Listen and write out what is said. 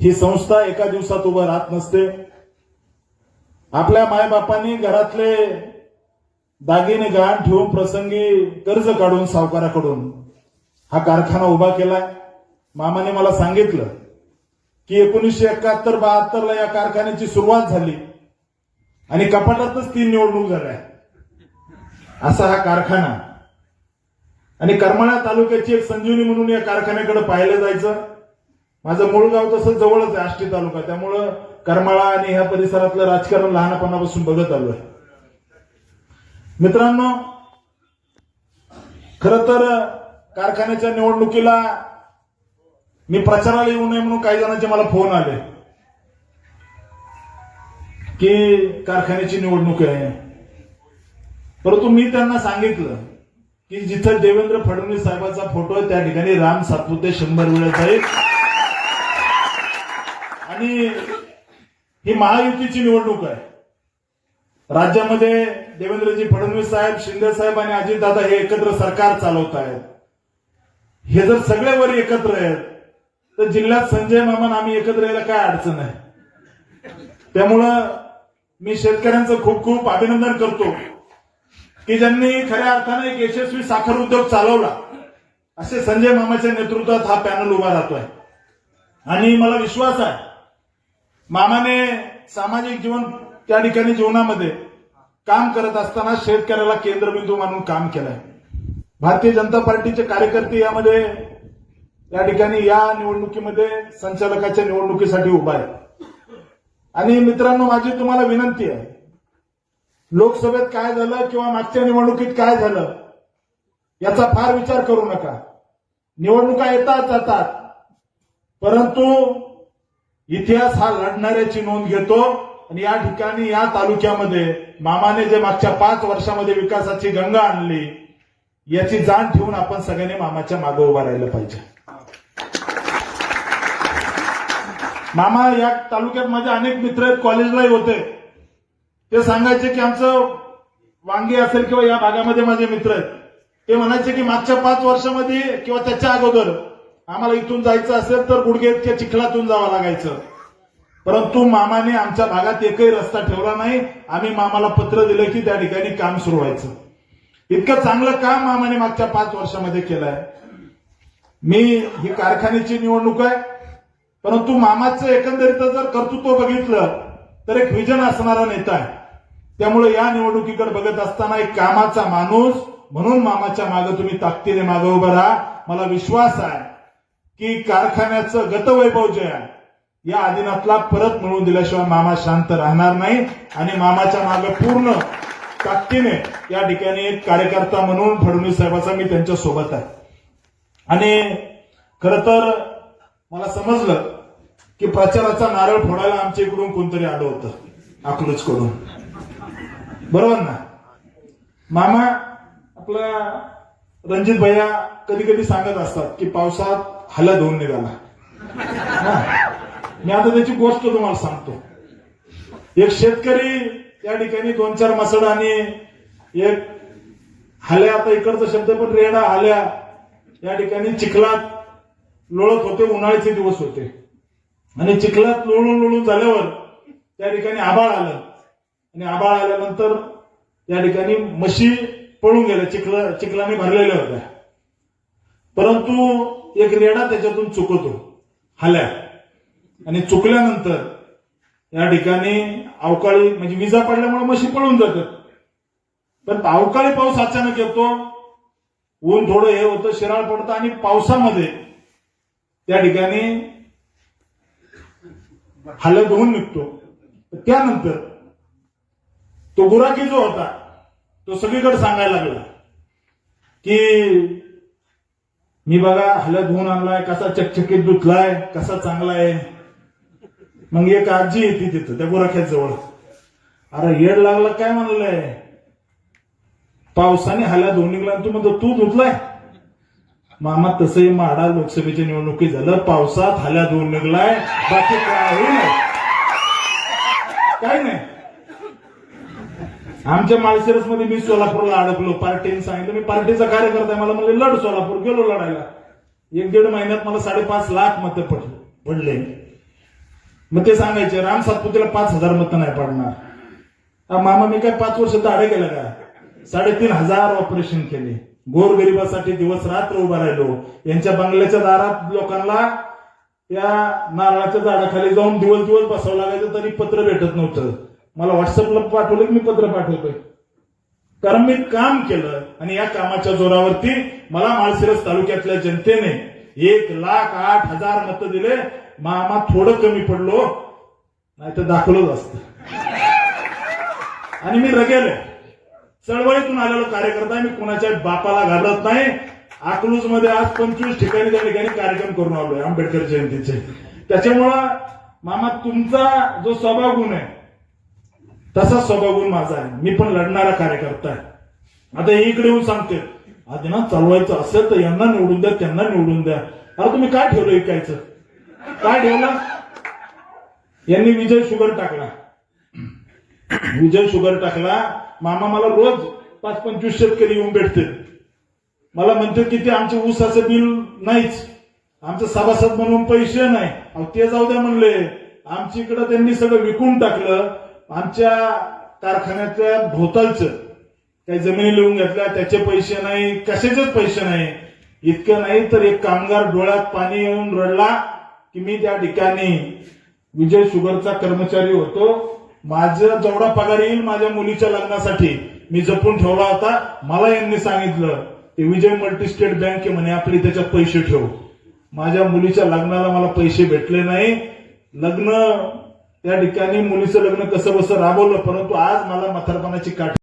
ही संस्था एका दिवसात उभं राहत नसते. आपल्या मायबापांनी घरातले दागिने गहाण ठेवून प्रसंगी कर्ज काढून सावकाराकडून हा कारखाना उभा केलाय. मामाने मला सांगितलं की एकोणीसशे एकाहत्तर बहात्तर ला या कारखान्याची सुरुवात झाली आणि कपाटातच तीन निवडणूक झाल्या. असा हा कारखाना. आणि करमाळा तालुक्याची एक संजीवनी म्हणून या कारखान्याकडे पाहिलं जायचं. माझं मूळ गाव तसं जवळच आहे आष्टी तालुका. त्यामुळं करमाळा आणि ह्या परिसरातलं राजकारण लहानपणापासून बघत आलोय. मित्रांनो खर तर कारखान्याच्या निवडणुकीला मी प्रचाराला येऊ नये म्हणून काही जणांचे मला फोन आले. की कारखान्याची निवडणूक आहे. परंतु मी त्यांना सांगितलं की जिथं देवेंद्र फडणवीस साहेबांचा फोटो आहे त्या ठिकाणी राम सातपुते शंभर वेळा जाईल. आणि ही महायुतीची निवडणूक आहे. राज्यामध्ये देवेंद्रजी फडणवीस साहेब शिंदे साहेब आणि अजितदादा हे एकत्र सरकार चालवत आहेत. हे जर सगळे वर एकत्र आहेत तर जिल्ह्यात संजय मामान आम्ही एकत्र यायला काय अडचण आहे? त्यामुळं मी शेतकऱ्यांचं खूप खूप अभिनंदन करतो की ज्यांनी खऱ्या अर्थाने एक यशस्वी साखर उद्योग चालवला. असे संजय मामाच्या नेतृत्वात हा पॅनल उभा राहतोय. आणि मला विश्वास आहे मामाने सामाजिक जीवन त्या ठिकाणी जीवनामध्ये काम करत असताना शेतकऱ्याला केंद्रबिंदू मानून काम केलंय. भारतीय जनता पार्टीचे कार्यकर्ते यामध्ये या ठिकाणी या निवडणुकीमध्ये संचालकाच्या निवडणुकीसाठी उभा आहे. आणि मित्रांनो माझी तुम्हाला विनंती आहे लोकसभेत काय झालं किंवा मागच्या निवडणुकीत काय झालं याचा फार विचार करू नका. निवडणुका येतात जातात परंतु इतिहास हा लढणाऱ्याची नोंद घेतो आणि या ठिकाणी या तालुक्यामध्ये मामाने जे मागच्या पाच वर्षामध्ये विकासाची गंगा आणली याची जाण ठेवून आपण सगळ्यांनी मामाच्या मागे उभा राहिलं पाहिजे. मामा या तालुक्यात माझे अनेक मित्र आहेत कॉलेजलाही होते. ते सांगायचे की आमचं वांगी असेल किंवा या भागामध्ये माझे मित्र आहेत. ते म्हणायचे की मागच्या पाच वर्षामध्ये किंवा त्याच्या अगोदर आम्हाला इथून जायचं असेल तर गुडघेच्या चिखलातून जावं लागायचं. परंतु मामाने आमच्या भागात एकही रस्ता ठेवला नाही. आम्ही मामाला पत्र दिलं की त्या ठिकाणी काम सुरू व्हायचं. इतकं चांगलं काम मामाने मागच्या पाच वर्षामध्ये केलंय. मी ही कारखान्याची निवडणूक आहे. परंतु मामाचं एकंदरीत जर कर्तृत्व बघितलं तर एक विजन असणारा नेता आहे. त्यामुळे या निवडणुकीकडे बघत असताना एक कामाचा माणूस म्हणून मामाच्या मागे तुम्ही ताकदीने मागे उभं राहा. मला विश्वास आहे. की कारखान्याचं गतवैभव जे आहे या आदिनाथला परत मिळवून दिल्याशिवाय मामा शांत राहणार नाही. आणि मामाच्या मागे पूर्ण ताकदीने या ठिकाणी एक कार्यकर्ता म्हणून फडणवीस साहेबाचा मी त्यांच्यासोबत आहे. आणि खर तर मला समजलं की प्रचाराचा नारळ फोडायला आमच्या इकडून कोणतरी आलं होतं अकलूजकडून बरोबर ना? मामा आपला रणजित भैया कधी कधी सांगत असतात की पावसात हला धुवून निघाला. मी आता त्याची गोष्ट तुम्हाला सांगतो. एक शेतकरी त्या ठिकाणी दोन चार मसड आणि एक हल्या आता इकडचा शब्द पण रेडा हल्या या ठिकाणी चिखलात लोळत होते उन्हाळ्याचे दिवस होते. आणि चिखलात लोळून लोळून झाल्यावर त्या ठिकाणी आबाळ आलं. आणि आबाळ आल्यानंतर त्या ठिकाणी म्हशी पळून गेलं चिखला चिखलाने भरलेल्या होत्या परंतु एक रेडा त्याच्यातून चुकतो हल्या. आणि चुकल्यानंतर या ठिकाणी अवकाळी म्हणजे विजा पडल्यामुळे मशी पळून जातात. पण अवकाळी पाऊस अचानक येतो ऊन थोडं हे होतं शिराळ पडतं आणि पावसामध्ये त्या ठिकाणी हाल धुवून निघतो. त्यानंतर तो गुराखी जो होता तो सगळीकडे सांगायला लागला की मी बघा हल होऊन आणलाय कसा चकचकीत धुतलाय कसा चांगला आहे मग एक आजी येते तिथं त्या गुराख्यात जवळ. अरे येड लागला काय म्हणलंय? पावसाने हल्या धुवून निघला आणि तू म्हणतो तू धुतलाय? मामा तसंही माडा लोकसभेच्या निवडणुकीत झालं पावसात हल्या धुवून निघलाय. बाकी काही नाही. काही नाही. आमच्या माळशिरसमध्ये मी सोलापूरला अडकलो. पार्टीने सांगितलं मी पार्टीचा कार्यकर्ता मला म्हणले लढ सोलापूर. गेलो लढायला. एक दीड महिन्यात मला साडेपाच लाख मतं पडले पडले. मग ते सांगायचे राम सातपुतीला पाच हजार मतं नाही पडणार. मामा मी काय पाच वर्ष दाडे केलं का? साडेतीन हजार ऑपरेशन केले. गोरगरिबासाठी दिवस रात्र उभा राहिलो. यांच्या बंगल्याच्या दारात लोकांना या नारळाच्या झाडाखाली जाऊन दिवस दिवस बसावं लागायचं तरी पत्र भेटत नव्हतं. मला व्हॉट्सअपला पाठवलं की मी पत्र पाठवतोय. कारण मी काम केलं आणि या कामाच्या जोरावरती मला माळशिरस तालुक्यातल्या जनतेने एक लाख आठ हजार मतं दिले. मामा थोडं कमी पडलो नाही तर दाखवलंच असत. आणि मी रगेल चळवळीतून आलेलो कार्यकर्ता मी कोणाच्या बापाला घालत नाही. अकलूजमध्ये आज पंचवीस ठिकाणी त्या ठिकाणी कार्यक्रम करून आलोय आंबेडकर जयंतीचे. त्याच्यामुळं मामा तुमचा जो स्वभाव गुण आहे तसा स्वभाव गुण माझा आहे. मी पण लढणारा कार्यकर्ता आहे. आता हे इकडे येऊन सांगते. आधी ना चालवायचं असेल तर यांना निवडून द्या त्यांना निवडून द्या. अरे तुम्ही काय ठेवलं ऐकायचं? काय ठेवलं? यांनी विजय शुगर टाकला. विजय शुगर टाकला. मामा मला रोज पाच पंचवीस शेतकरी येऊन भेटते. मला म्हणते की ते आमचे ऊसाचं बिल नाहीच. आमचं सभासद म्हणून पैसे नाही. अहो ते जाऊ द्या म्हणले. आमच्या इकडं त्यांनी सगळं विकून टाकलं. आमच्या कारखान्यातल्या भोवतालचं काही जमिनी लिहून घेतल्या त्याचे पैसे नाही कशाचेच पैसे नाही. इतकं नाही तर एक कामगार डोळ्यात पाणी येऊन रडला की मी त्या ठिकाणी विजय शुगरचा कर्मचारी होतो. माझा जेवढा पगार येईल माझ्या मुलीच्या लग्नासाठी मी जपून ठेवला होता. मला यांनी सांगितलं की विजय मल्टी स्टेट बँक आहे म्हणे आपली त्याच्यात पैसे ठेव. माझ्या मुलीच्या लग्नाला मला पैसे भेटले नाही. लग्न त्या ठिकाणी मुलीचं लग्न कसं बसं राबवलं परंतु आज मला म्हातारपणाची काठ